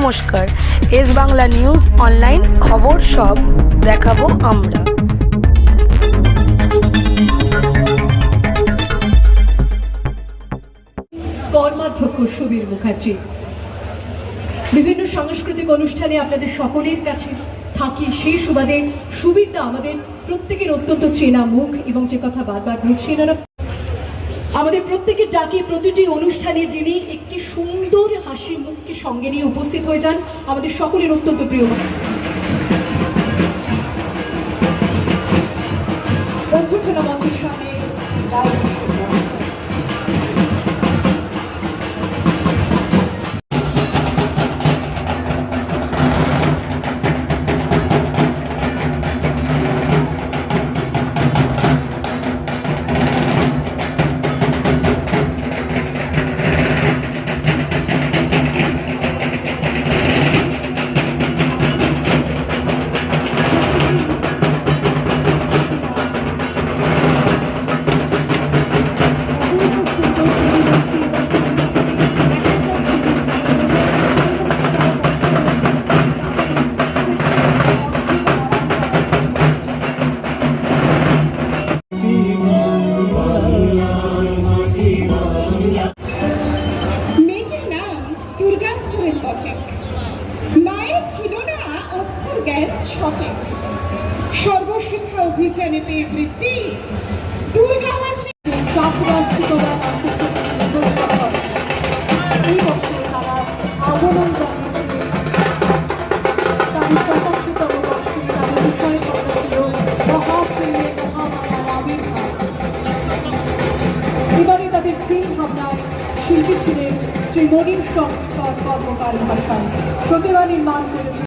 নমস্কার। S Bangla news online খবর সব দেখাবো আমরা। কর্মাধ্যক্ষ সুবীর মুখার্জি। বিভিন্ন সাংস্কৃতিক অনুষ্ঠানে আপনাদের সকলের কাছে থাকি সেই সুবাদে সুবীরদা আমাদের প্রত্যেকের অত্যন্ত চেনা মুখ এবং যে কথা বারবার বলছি, এনারা আমাদের প্রত্যেকের ডাকে প্রতিটি অনুষ্ঠানে যিনি একটি সুন্দর হাসি মুখকে সঙ্গে নিয়ে উপস্থিত হয়ে যান, আমাদের সকলের অত্যন্ত প্রিয় জ্ঞান ছটেক সর্বশিক্ষা অভিযানে পেয়ে বৃত্তি। দুর্গা আছে আগমন জানিয়েছিলেন তাদের পঁচাশিতম বর্ষে তাদের তাদের থিম ভাবনায় শিল্পী ছিলেন শ্রী মনির সংস্কার কর্মকার ভাষায়। প্রতিমা নির্মাণ করেছে